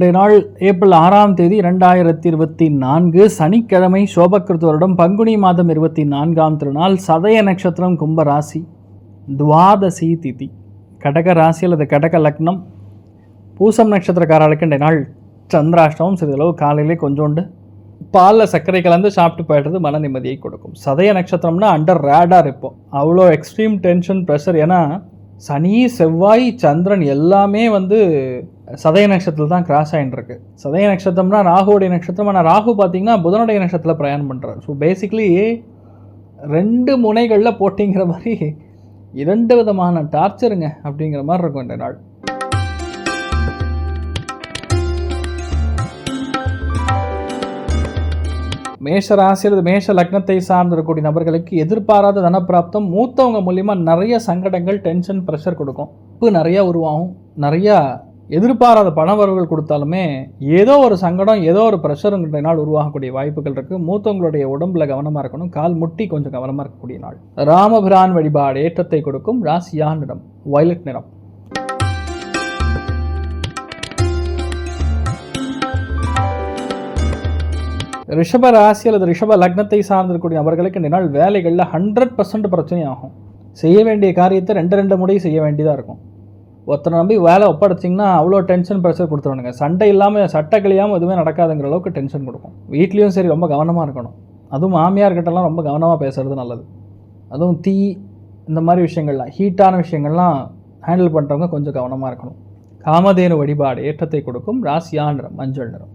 இன்றைய நாள் ஏப்ரல் ஆறாம் தேதி இரண்டாயிரத்தி இருபத்தி நான்கு. சனிக்கிழமை சோபக்கிருத்து வருடம் பங்குனி மாதம் இருபத்தி நான்காம் திருநாள் சதய நட்சத்திரம் கும்ப ராசி துவாதசி திதி. கடக ராசி அல்லது கடக லக்னம். பூசம் நட்சத்திரக்காரர்களுக்கு இன்றைய நாள் சந்திராஷ்டமம். சிறிதளவு காலையிலே கொஞ்சோண்டு பாலில் சர்க்கரை கலந்து சாப்பிட்டு போயிடுறது மன நிம்மதியை கொடுக்கும். சதய நட்சத்திரம்னா அண்டர் ரேடாக இருப்போம் அவ்வளோ எக்ஸ்ட்ரீம் டென்ஷன் ப்ரெஷர் ஏன்னா சனி செவ்வாய் சந்திரன் எல்லாமே வந்து சதய நட்சத்திரத்தில் தான் கிராஸ் ஆகிட்டுருக்கு சதய நட்சத்திரம்னா ராகுவோடைய நட்சத்திரம்? ஆனால் ராகு பார்த்தீங்கன்னா புதனுடைய நட்சத்திரத்தில் பிரயாணம் பண்ணுறாரு ஸோ பேசிக்லி ரெண்டு முனைகளில் போட்டிங்கிற மாதிரி இரண்டு விதமான டார்ச்சருங்க அப்படிங்கிற மாதிரி இருக்கும் இந்த நாள். மேஷ ராசி அல்லது மேஷ லக்னத்தை சார்ந்திருக்கக்கூடிய நபர்களுக்கு எதிர்பாராத தனப்பிராப்தம் மூத்தவங்க மூலிமா நிறைய சங்கடங்கள் டென்ஷன் ப்ரெஷர் கொடுக்கும். இப்போ நிறையா உருவாகும். நிறையா எதிர்பாராத பணவரவுகள் கொடுத்தாலுமே ஏதோ ஒரு சங்கடம் ஏதோ ஒரு ப்ரெஷருங்கிற நாள் உருவாகக்கூடிய வாய்ப்புகள் இருக்குது மூத்தவங்களுடைய உடம்புல கவனமாக இருக்கணும். கால் முட்டி கொஞ்சம் கவனமாக இருக்கக்கூடிய நாள். ராமபிரான் வழிபாடு ஏற்றத்தை கொடுக்கும். ராசியா நிறம் வயலட் நிறம். ரிஷப ராசி அல்லது ரிஷப லக்னத்தை சார்ந்திருக்கக்கூடிய நபர்களுக்கு இந்த நாள் வேலைகளில் ஹண்ட்ரட் பர்சன்ட் பிரச்சனை ஆகும் செய்ய வேண்டிய காரியத்தை ரெண்டு ரெண்டு முறை செய்ய வேண்டியதாக இருக்கும். ஒருத்தனை நம்பி வேலை ஒப்படைச்சிங்கன்னா அவ்வளோ டென்ஷன் ப்ரெஷர் கொடுத்துருவானுங்க. சண்டை இல்லாமல் சட்டை கிளியாமல் எதுவுமே நடக்காதுங்கிற அளவுக்கு டென்ஷன் கொடுக்கும். வீட்லேயும் சரி ரொம்ப கவனமாக இருக்கணும். அதுவும் மாமியார்கிட்டலாம் ரொம்ப கவனமாக பேசுறது நல்லது. அதுவும் தீ இந்த மாதிரி விஷயங்கள்லாம் ஹீட்டான விஷயங்கள்லாம் ஹேண்டில் பண்ணுறவங்க கொஞ்சம் கவனமாக இருக்கணும். காமதேனு வழிபாடு ஏற்றத்தை கொடுக்கும். ராசியான நிறம் மஞ்சள் நிறம்.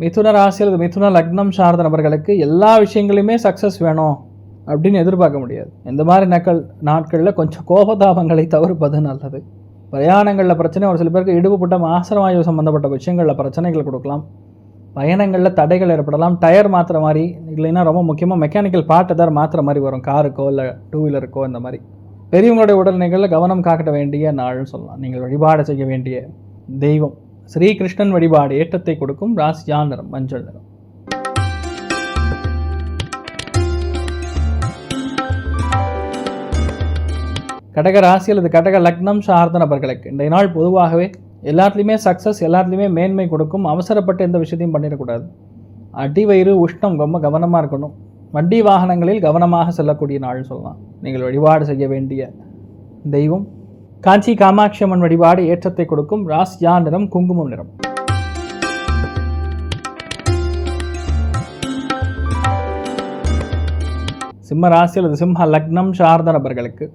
மிதுன ராசி அல்லது மிதுன லக்னம் சார்ந்த நபர்களுக்கு எல்லா விஷயங்களையுமே சக்ஸஸ் வேணும் அப்படின்னு எதிர்பார்க்க முடியாது. இந்த மாதிரி நக்கள் நாட்களில் கொஞ்சம் கோபதாபங்களை தவிர்ப்பது நல்லது. பிரயாணங்களில் பிரச்சனை ஒரு சில பேருக்கு இடுபுப்பட்ட ஆசிரமாயு சம்மந்தப்பட்ட விஷயங்களில் பிரச்சனைகள் கொடுக்கலாம். பயணங்களில் தடைகள் ஏற்படலாம். டயர் மாற்றுற மாதிரி இல்லைன்னா ரொம்ப முக்கியமாக மெக்கானிக்கல் பார்ட் ஏதாவது மாற்றுற மாதிரி வரும். காருக்கோ இல்லை டூ வீலருக்கோ இந்த மாதிரி. பெரியவங்களுடைய உடல்நிலைகளில் கவனம் காக்கட்ட வேண்டிய நாள்னு சொல்லலாம். நீங்கள் வழிபாடு செய்ய வேண்டிய தெய்வம். ஸ்ரீகிருஷ்ணன் வழிபாடு ஏற்றத்தை கொடுக்கும் ராசியா நிறம் மஞ்சள் நிறம். கடக ராசி அல்லது கடக லக்னம் சார்ந்த நபர்களுக்கு இன்றைய நாள் பொதுவாகவே எல்லாத்துலேயுமே சக்ஸஸ் எல்லாத்துலேயுமே மேன்மை கொடுக்கும். அவசரப்பட்டு எந்த விஷயத்தையும் பண்ணிடக்கூடாது. அடி வயிறு உஷ்ணம் ரொம்ப கவனமாக இருக்கணும். வண்டி வாகனங்களில் கவனமாக செல்லக்கூடிய நாள் சொல்லலாம். நீங்கள் வழிபாடு செய்ய வேண்டிய தெய்வம். காஞ்சி காமாட்சி அம்மன் வழிபாடு ஏற்றத்தை கொடுக்கும் ராசியா நிறம் குங்குமம் நிறம். சிம்ம ராசி அல்லது சிம்ம லக்னம் சார்ந்த நபர்களுக்கு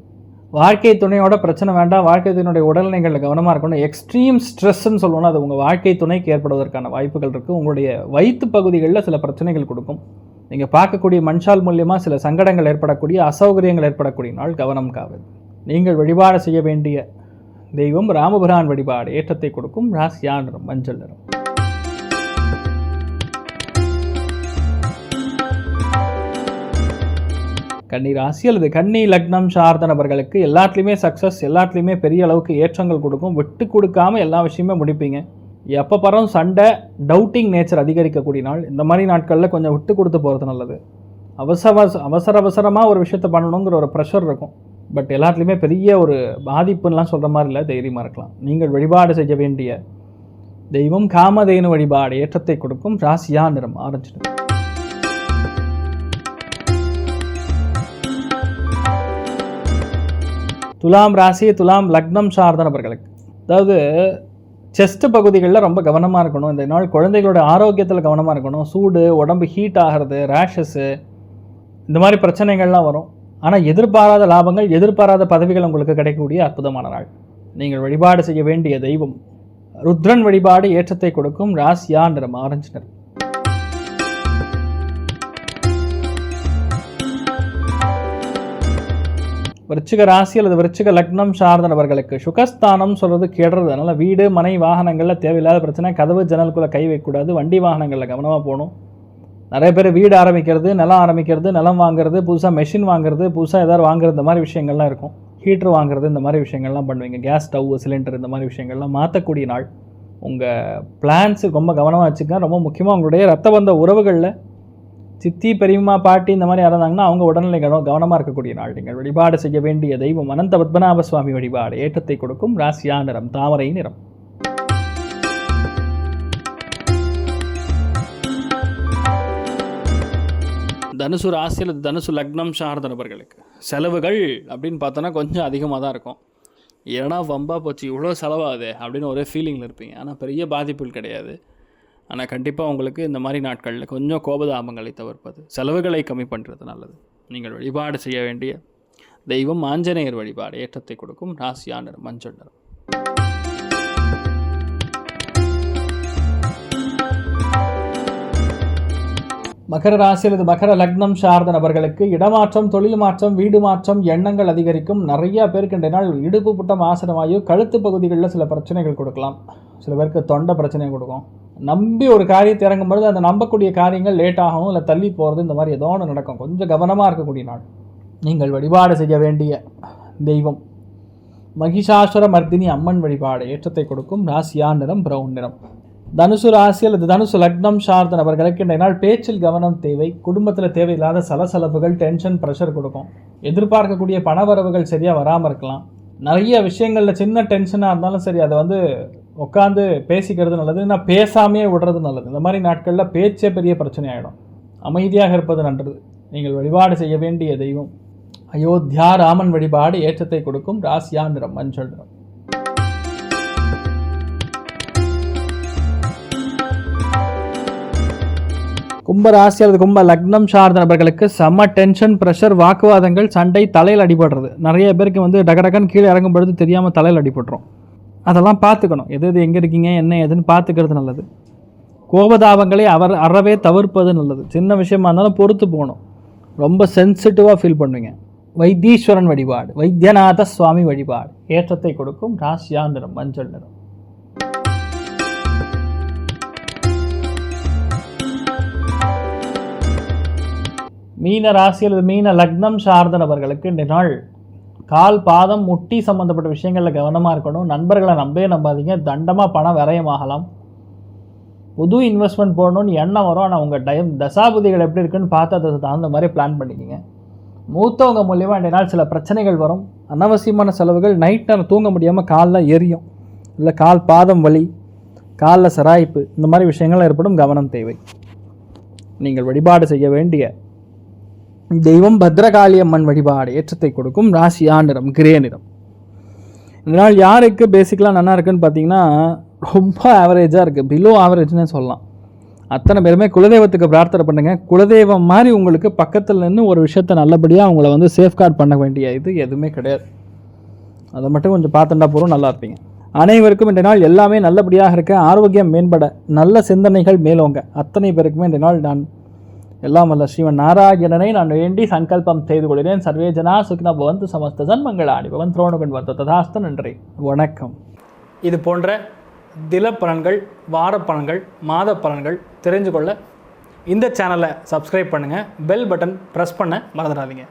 வாழ்க்கை துணையோட பிரச்சனை வேண்டாம் வாழ்க்கை துணையுடைய உடல்நிலைகளில் கவனமாக இருக்கணும். எக்ஸ்ட்ரீம் ஸ்ட்ரெஸ்ன்னு சொல்லுவோம்னா அது உங்கள் வாழ்க்கை துணைக்கு ஏற்படுவதற்கான வாய்ப்புகள் இருக்குது உங்களுடைய வயிற்று பகுதிகளில் சில பிரச்சனைகள் கொடுக்கும். நீங்கள் பார்க்கக்கூடிய மண்சால் மூலியமாக சில சங்கடங்கள் ஏற்படக்கூடிய அசௌகரியங்கள் ஏற்படக்கூடிய நாள் கவனம் காவது நீங்கள் வழிபாடு செய்ய வேண்டிய தெய்வம் ராமபிரான் வழிபாடு. ஏற்றத்தை கொடுக்கும் ராசியா நிறம் மஞ்சள் நிறம். கன்னி ராசி அல்லது கன்னி லக்னம் சார்ந்த நபர்களுக்கு எல்லாத்துலேயுமே சக்ஸஸ் எல்லாத்துலேயுமே பெரிய அளவுக்கு ஏற்றங்கள் கொடுக்கும். விட்டு கொடுக்காம எல்லா விஷயமே முடிப்பீங்க. எப்போ பரம் சண்டை டவுட்டிங் நேச்சர் அதிகரிக்கக்கூடிய நாள். இந்த மாதிரி நாட்களில் கொஞ்சம் விட்டு கொடுத்து போகிறது நல்லது. அவசர அவசர அவசரமாக ஒரு விஷயத்தை பண்ணணுங்கிற ஒரு ப்ரெஷர் இருக்கும். பட் எல்லாத்துலேயுமே பெரிய ஒரு பாதிப்புன்னெலாம் சொல்கிற மாதிரி இல்லை தைரியமாக இருக்கலாம். நீங்கள் வழிபாடு செய்ய வேண்டிய தெய்வம் காமதேனு வழிபாடு ஏற்றத்தை கொடுக்கும் ராசியா நிறம் ஆரம்பிச்சிடும் துலாம் ராசி துலாம் லக்னம் சார்ந்த நபர்களுக்கு. அதாவது செஸ்ட் பகுதிகளில் ரொம்ப கவனமாக இருக்கணும். இந்த நாள் குழந்தைகளோட ஆரோக்கியத்தில் கவனமாக இருக்கணும். சூடு உடம்பு ஹீட் ஆகிறது ரேஷஸ்ஸு இந்த மாதிரி பிரச்சனைகள்லாம் வரும். ஆனால் எதிர்பாராத லாபங்கள் எதிர்பாராத பதவிகள் உங்களுக்கு கிடைக்கக்கூடிய அற்புதமான நாள். நீங்கள் வழிபாடு செய்ய வேண்டிய தெய்வம். ருத்ரன் வழிபாடு ஏற்றத்தை கொடுக்கும் ராசியா நிறம்? ஆரஞ்சு நிறம். விருச்சிக ராசி அல்லது விருச்சிக லக்னம் சார்ந்த நபர்களுக்கு சுகஸ்தானம் சொல்கிறது கேடுறது. அதனால் வீடு மனை வாகனங்களில் தேவையில்லாத பிரச்சனை. கதவு ஜன்னலுக்குள்ளே கை வைக்கக்கூடாது. வண்டி வாகனங்களில் கவனமாக போகணும். நிறைய பேர் வீடு ஆரம்பிக்கிறது நிலம் ஆரம்பிக்கிறது நிலம் வாங்குறது புதுசாக மெஷின் வாங்குறது புதுசாக ஏதாவது வாங்குறது இந்த மாதிரி விஷயங்கள்லாம் இருக்கும். ஹீட்ரு வாங்குறது இந்த மாதிரி விஷயங்கள்லாம் பண்ணுவீங்க. கேஸ் ஸ்டவ் சிலிண்டர் இந்த மாதிரி விஷயங்கள்லாம் மாற்றக்கூடிய நாள். உங்கள் பிளான்ஸு ரொம்ப கவனமாக வச்சுக்க ரொம்ப முக்கியமாக உங்களுடைய ரத்த பந்த உறவுகளில் சித்தி பெரியம்மா பாட்டி இந்த மாதிரி இறந்தாங்கன்னா அவங்க உடல்நிலை கவனம் கவனமாக இருக்கக்கூடிய நாள். நீங்கள் வழிபாடு செய்ய வேண்டிய தெய்வம் அனந்த பத்மநாப சுவாமி வழிபாடு. ஏற்றத்தை கொடுக்கும். ராசியா நிறம் தாமரை நிறம். தனுசு ராசியில் தனுசு லக்னம் சார்ந்த நபர்களுக்கு செலவுகள் அப்படின்னு பார்த்தோன்னா கொஞ்சம் அதிகமாக தான் இருக்கும். ஏன்னா வம்பா போச்சு இவ்வளோ செலவாகுது அப்படின்னு ஒரே ஃபீலிங்கில் இருப்பீங்க. ஆனால் பெரிய பாதிப்புகள் கிடையாது. ஆனால் கண்டிப்பாக உங்களுக்கு இந்த மாதிரி நாட்களில் கொஞ்சம் கோபதாபங்களை தவிர்ப்பது செலவுகளை கம்மி பண்ணுறது நல்லது. நீங்கள் வழிபாடு செய்ய வேண்டிய தெய்வம் ஆஞ்சநேயர் வழிபாடு ஏற்றத்தை கொடுக்கும். ராசியானர் மஞ்சள் நிறம். மகர ராசி அல்லது மகர லக்னம் சார்ந்த நபர்களுக்கு இடமாற்றம் தொழில் மாற்றம் வீடு மாற்றம் எண்ணங்கள் அதிகரிக்கும். நிறைய பேருக்கு இன்றைய நாள் இடுப்பு புட்டம் ஆசனமாயோ கழுத்து பகுதிகளில் சில பிரச்சனைகள் கொடுக்கலாம். சில பேருக்கு தொண்டை பிரச்சனை கொடுக்கும். நம்பி ஒரு காரியத்தை இறங்கும் பொழுது அந்த நம்பக்கூடிய காரியங்கள் லேட் ஆகும் இல்லை தள்ளி போகிறது இந்த மாதிரி ஏதோ ஒன்று நடக்கும். கொஞ்சம் கவனமாக இருக்கக்கூடிய நாள். நீங்கள் வழிபாடு செய்ய வேண்டிய தெய்வம். மகிஷாசுர மர்தினி அம்மன் வழிபாடு ஏற்றத்தை கொடுக்கும். ராசியா நிறம் பிரவுன் நிறம். தனுசு ராசி அல்லது தனுசு லக்னம் சார்ந்த நபர்களுக்கு இன்றைய நாள் பேச்சில் கவனம் தேவை. குடும்பத்தில் தேவையில்லாத சலசலப்புகள் டென்ஷன் ப்ரெஷர் கொடுக்கும். எதிர்பார்க்கக்கூடிய பணவரவுகள் சரியாக வராமல் இருக்கலாம். நிறைய விஷயங்களில் சின்ன டென்ஷனாக இருந்தாலும் சரி அதை வந்து உட்காந்து பேசிக்கிறது நல்லது நான் பேசாமையே விடுறது நல்லது. இந்த மாதிரி நாட்களில் பேச்சே பெரிய பிரச்சனை ஆகிடும் அமைதியாக இருப்பது நன்றது நீங்கள் வழிபாடு செய்ய வேண்டிய தெய்வம். அயோத்தியா ராமன் வழிபாடு ஏற்றத்தை கொடுக்கும். ராசியா நிறம் மஞ்சள் நிறம். கும்ப ராசி அல்லது கும்ப லக்னம் சார்ந்த நபர்களுக்கு செம டென்ஷன் ப்ரெஷர் வாக்குவாதங்கள் சண்டை தலையில் அடிபடுறது. நிறைய பேருக்கு வந்து டகடகன் கீழே இறங்கும் பொழுது தெரியாமல் தலையில் அடிபட்டுரும். அதெல்லாம் பார்த்துக்கணும். எது எது எங்கே இருக்கீங்க என்ன ஏதுன்னு பார்த்துக்கிறது நல்லது. கோபதாபங்களை அவர் அறவே தவிர்ப்பது நல்லது. சின்ன விஷயமா இருந்தாலும் பொறுத்து போகணும். ரொம்ப சென்சிட்டிவாக ஃபீல் பண்ணுவீங்க. வைத்தீஸ்வரன் வழிபாடு வைத்தியநாத சுவாமி வழிபாடு. ஏற்றத்தை கொடுக்கும் ராசியா நிறம் மஞ்சள் நிறம். மீன ராசி அல்லது மீன லக்னம் சார்ந்த நபர்களுக்கு இந்த நாள் கால் பாதம் முட்டி சம்மந்தப்பட்ட விஷயங்களில் கவனமாக இருக்கணும். நண்பர்களை நம்பவே நம்பாதீங்க. தண்டமாக பணம் விரயமாகலாம். புது இன்வெஸ்ட்மெண்ட் போடணும்னு எண்ணம் வரும். ஆனால் உங்கள் டைம் தசாபுதிகள் எப்படி இருக்குன்னு பார்த்து அதுக்கு தகுந்த மாதிரி பிளான் பண்ணிக்கிங்க. மூத்தவங்க மூலியமாக இன்றைய நாள் சில பிரச்சனைகள் வரும். அனாவசியமான செலவுகள் நைட் நேரம் தூங்க முடியாமல் காலில் எரியும். இல்லை கால் பாதம் வலி காலில் சராய்ப்பு இந்த மாதிரி விஷயங்கள் ஏற்படும் கவனம் தேவை. நீங்கள் வழிபாடு செய்ய வேண்டிய தெய்வம் பத்ரகாளி அம்மன் வழிபாடு ஏற்றத்தை கொடுக்கும் ராசியா நிறம் கிரே நிறம் இந்த நாள் யாருக்கு பேசிக்கலாக நல்லா இருக்குன்னு பார்த்தீங்கன்னா ரொம்ப ஆவரேஜாக இருக்குது பிலோ ஆவரேஜ்னே சொல்லலாம். அத்தனை பேருமே குலதெய்வத்துக்கு பிரார்த்தனை பண்ணுங்கள் குலதெய்வம் மாதிரி உங்களுக்கு பக்கத்தில் நின்று ஒரு விஷயத்தை நல்லபடியாக அவங்கள வந்து சேஃப்கார்ட் பண்ண வேண்டிய இது எதுவுமே கிடையாது. அதை மட்டும் கொஞ்சம் பார்த்துட்டா போகிறோம் நல்லா இருப்பீங்க. அனைவருக்கும் இந்த நாள் எல்லாமே நல்லபடியாக இருக்க. ஆரோக்கியம் மேம்பட நல்ல சிந்தனைகள் மேலோங்க. அத்தனை பேருக்குமே இந்த நாள் நான் எல்லாம் வல்ல ஸ்ரீமன் நாராயணனை நான் வேண்டி சங்கல்பம் செய்து கொள்கிறேன். சர்வே ஜனா சுக்னா பவந்து சமஸ்த ஜன்மங்களாணி பவன் துரோணுகன் வந்த ததாஸ்த நன்றி. வணக்கம். இது போன்ற தில பலன்கள் வார பலன்கள் மாத பலன்கள் தெரிஞ்சு கொள்ள இந்த சேனலை சப்ஸ்கிரைப் பண்ணுங்கள் பெல் பட்டன் ப்ரெஸ் பண்ண மறந்துடாதீங்க.